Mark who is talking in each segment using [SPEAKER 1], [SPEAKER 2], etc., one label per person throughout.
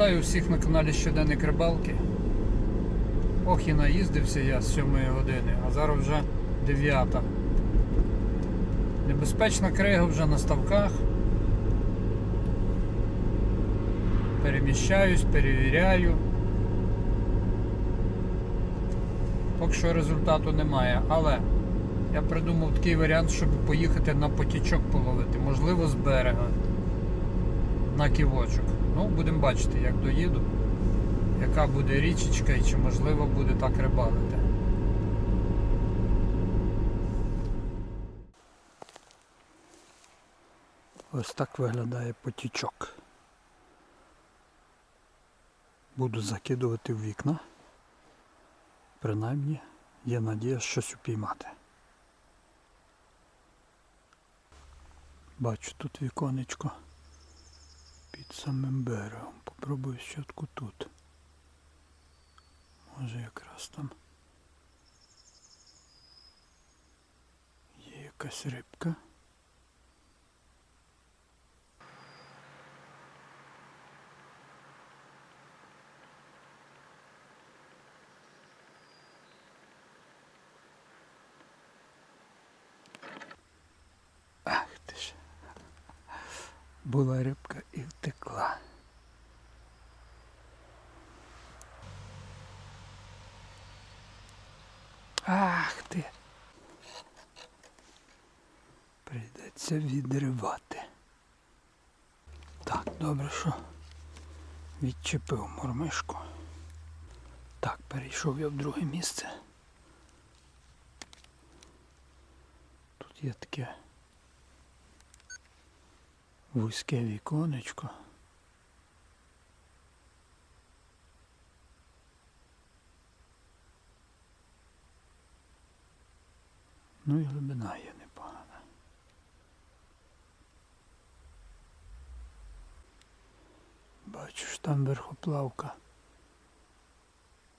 [SPEAKER 1] Вітаю всіх на каналі Щоденник Рибалки. Ох і наїздився я з 7 години, а зараз вже 9. Небезпечна крига вже на ставках. Переміщаюсь, перевіряю. Поки що результату немає, але я придумав такий варіант, щоб поїхати на потічок половити, можливо з берега на ківочок. Ну, будемо бачити, як доїду, яка буде річечка і чи можливо буде так рибалити. Ось так виглядає потічок. Буду закидувати в вікна. Принаймні є надія щось упіймати. Бачу тут віконечко під самим берегом. Попробую щотку тут. Може якраз там є якась рибка. Була рибка і втекла. Ах ти. Прийдеться відривати. Так, добре, що відчепив мормишку. Так, перейшов я в друге місце. Тут є таке вузьке віконечко. Ну і глибина є непогана. Бачу, що там верхоплавка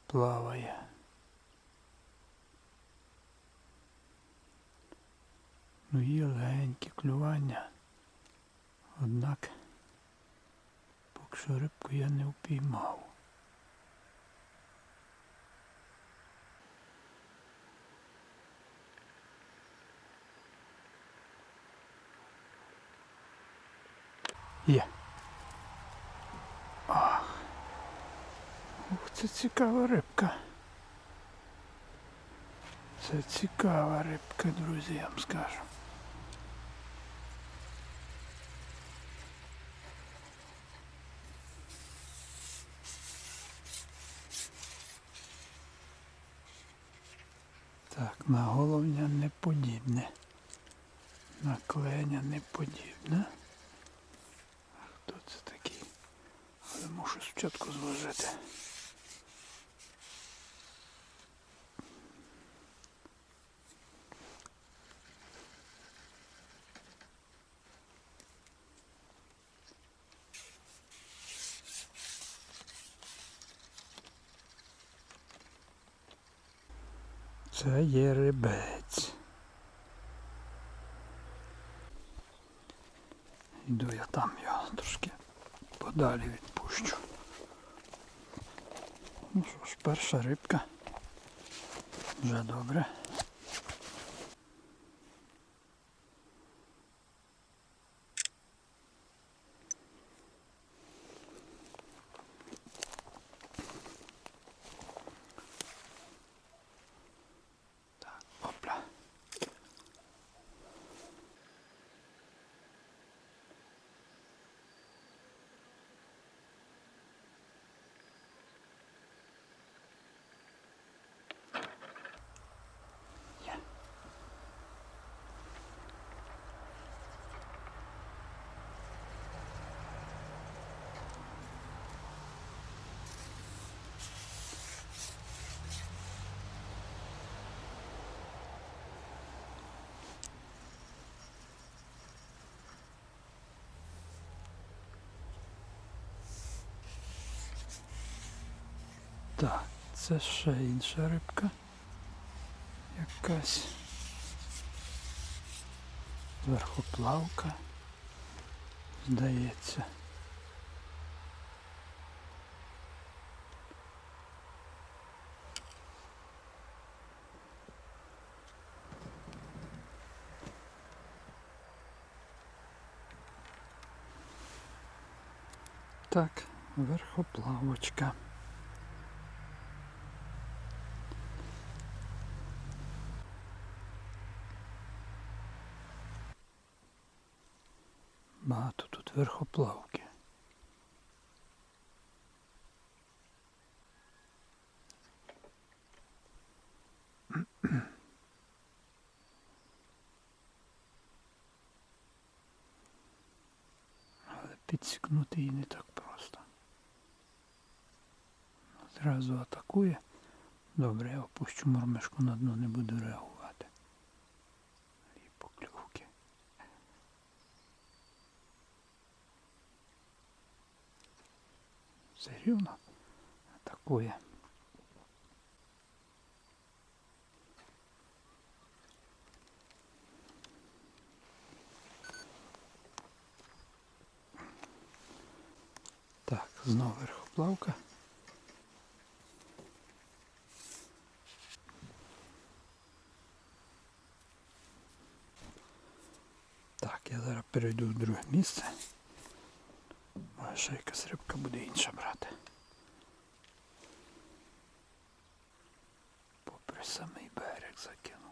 [SPEAKER 1] плаває. Ну є легенькі клювання. Однак поки що рибку я не впіймав. Є. Ух, це цікава рибка. Це цікава рибка, друзі, я вам скажу. Так, на головня не подібне. На кленя не подібне. А хто це такий? Але мушу спочатку зложити. Це є рибець. Йду я там його трошки подалі відпущу. Ну що ж, перша рибка. Вже добре. Це ще інша рибка. Якась верхоплавка, здається. Так, верхоплавочка. Багато тут верхоплавки. Але підсікнути її не так просто. Зразу атакує. Добре, я опущу мормишку на дно, не буду реагувати. І покльовки. Все рівно атакує. Так, знову верхоплавка. Так, я зараз перейду в друге місце. Може ще якась рибка буде інша брати. Попри самий берег закинув.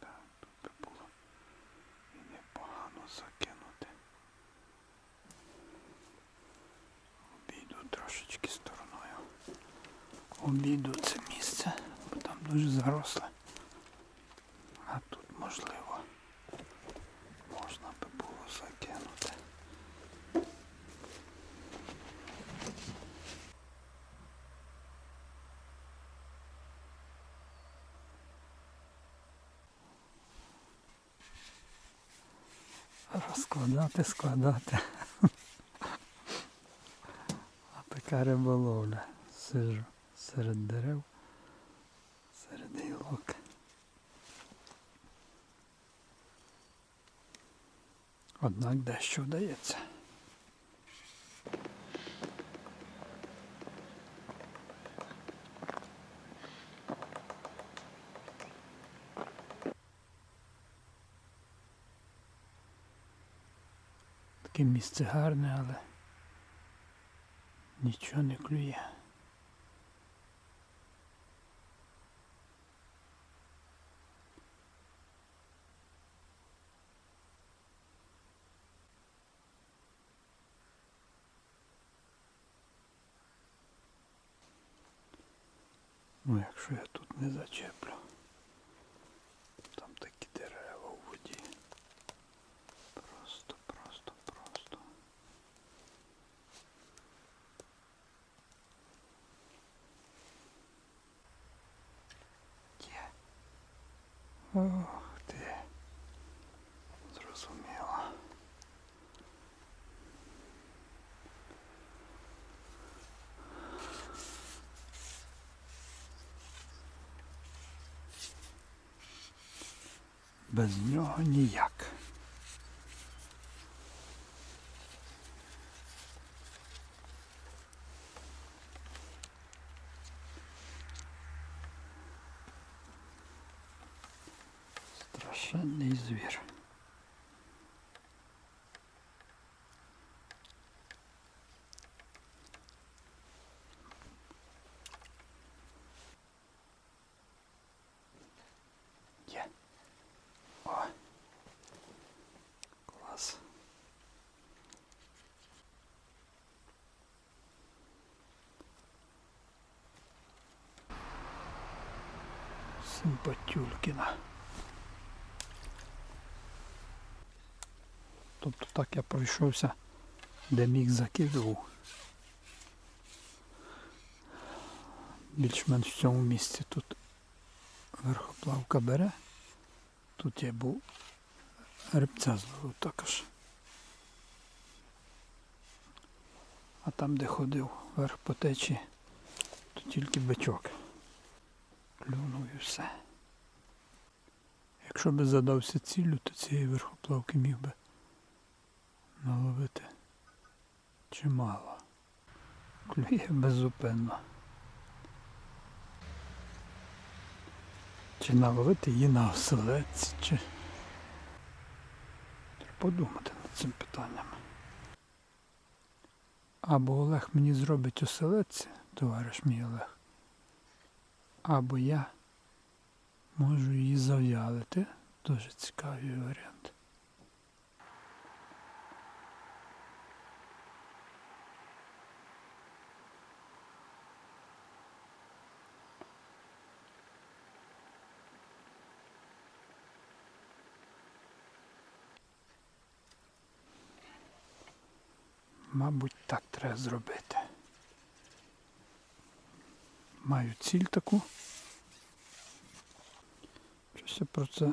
[SPEAKER 1] Так, тут би було і непогано закинути. Обійду трошечки стороною. Обійду це місце, бо там дуже заросле. А тут можливо можна би було закинути. Розкладати, складати. А така риболовля. Сижу серед дерев, серед гілок. Однак дещо вдається. Таке місце гарне, але нічого не клює. Якщо я тут не зачеплю. Там такі дерева у воді. Просто, просто, просто. Є. Ох Без нього ніяк. Страшенний звір. Симпатюлькіна. Тобто так я пройшовся, де міг закидував. Більш-менш в цьому місці тут верхоплавка бере. Тут я був рибця зловив також. А там, де ходив вверх по течі, то тільки бичок. Клюнув і все. Якщо би задався ціллю, то цієї верхоплавки міг би наловити чимало. Клює беззупинно. Чи наловити її на оселедці, чи. Треба подумати над цим питанням. Або Олег мені зробить оселедці, товариш мій Олег, або я можу її зав'ялити. Дуже цікавий варіант. Мабуть, так треба зробити. Маю ціль таку. Щось я про це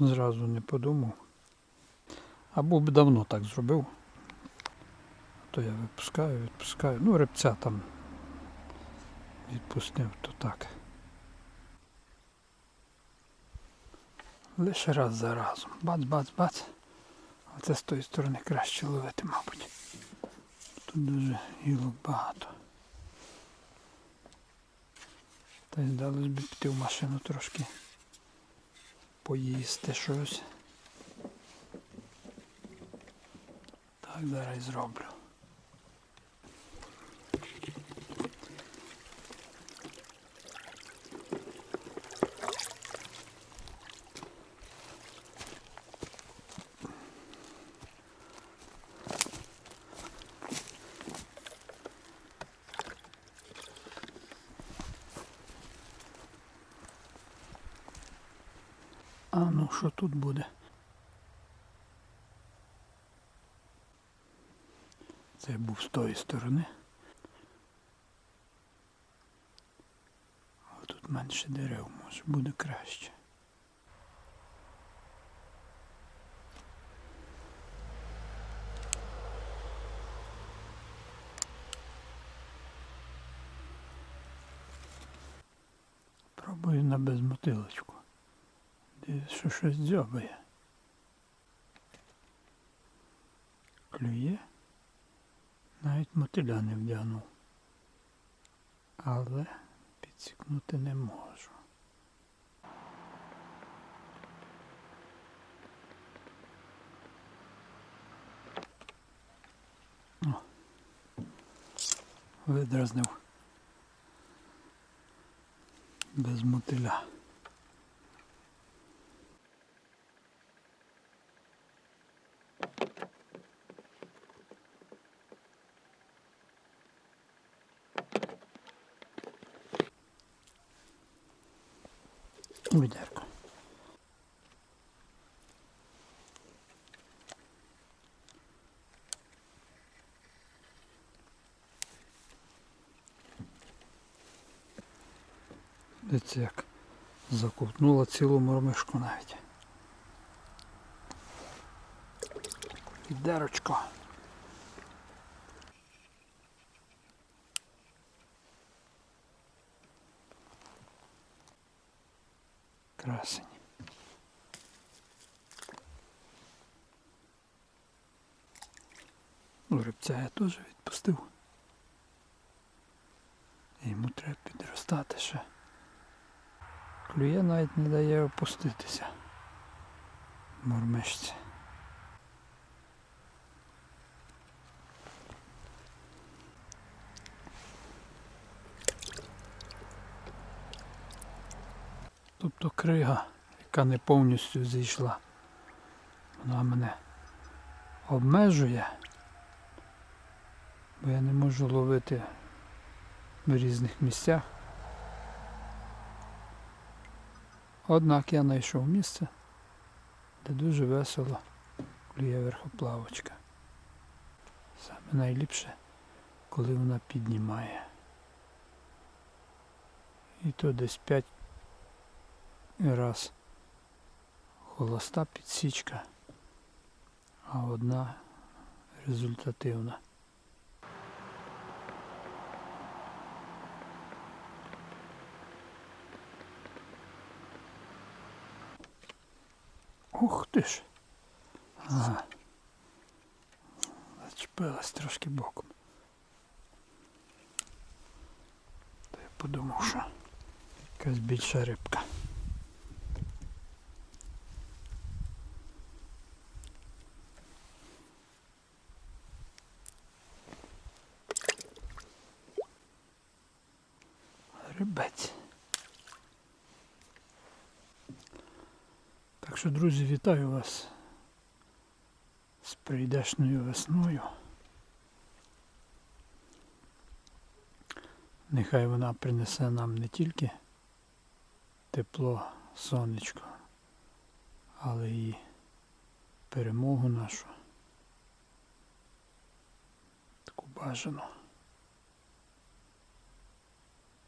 [SPEAKER 1] зразу не подумав. Або б давно так зробив. То я випускаю, відпускаю. Ну, рибця там відпустив, то так. Лише раз за разом. Бац, бац, бац. А це з тої сторони краще ловити, мабуть. Тут дуже гілок багато. Та й здалось би піти в машину трошки поїсти щось. Так, зараз зроблю. А ну що тут буде? Це був з тої сторони. А тут менше дерев, може буде краще. Що щось дзьобає. Клює. Навіть мотиля не вдягнув. Але підсікнути не можу. О, видразнив без мотиля. Відерко. Дивіться, як заковтнула цілу мормишку навіть. Відерочко. Красень. Ну, рибця я теж відпустив. Йому треба підростати ще. Клює навіть не дає опуститися. Мормишці. Тобто крига, яка не повністю зійшла. Вона мене обмежує, бо я не можу ловити в різних місцях. Однак я знайшов місце, де дуже весело клює верхоплавочка. Саме найліпше, коли вона піднімає. І то десь 5 і раз. Холоста підсічка, а одна результативна. Ух ти ж! Ага. Зачепилась трошки боком. То я подумав, що якась більша рибка. Рибець. Так що, друзі, вітаю вас з прийдешньою весною. Нехай вона принесе нам не тільки тепло, сонечко, але і перемогу нашу. Таку бажану.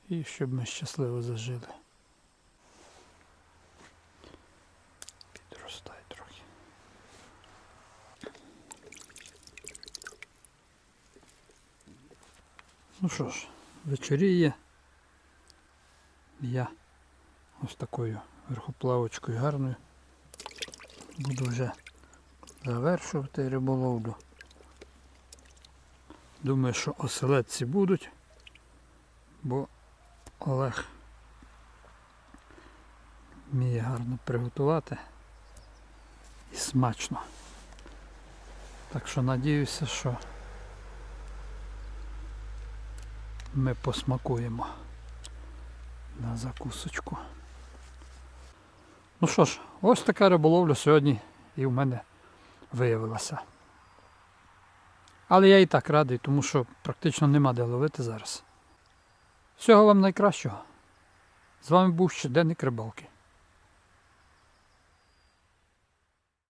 [SPEAKER 1] І щоб ми щасливо зажили. Підростай трохи. Ну що ж, вечоріє. Я ось такою верхоплавочкою гарною буду вже завершувати риболовлю. Думаю, що оселедці будуть, бо Олег вміє гарно приготувати і смачно. Так що надіюся, що ми посмакуємо на закусочку. Ну що ж, ось така риболовля сьогодні і в мене виявилася. Але я і так радий, тому що практично нема де ловити зараз. Всього вам найкращого. З вами був щоденник рибалки.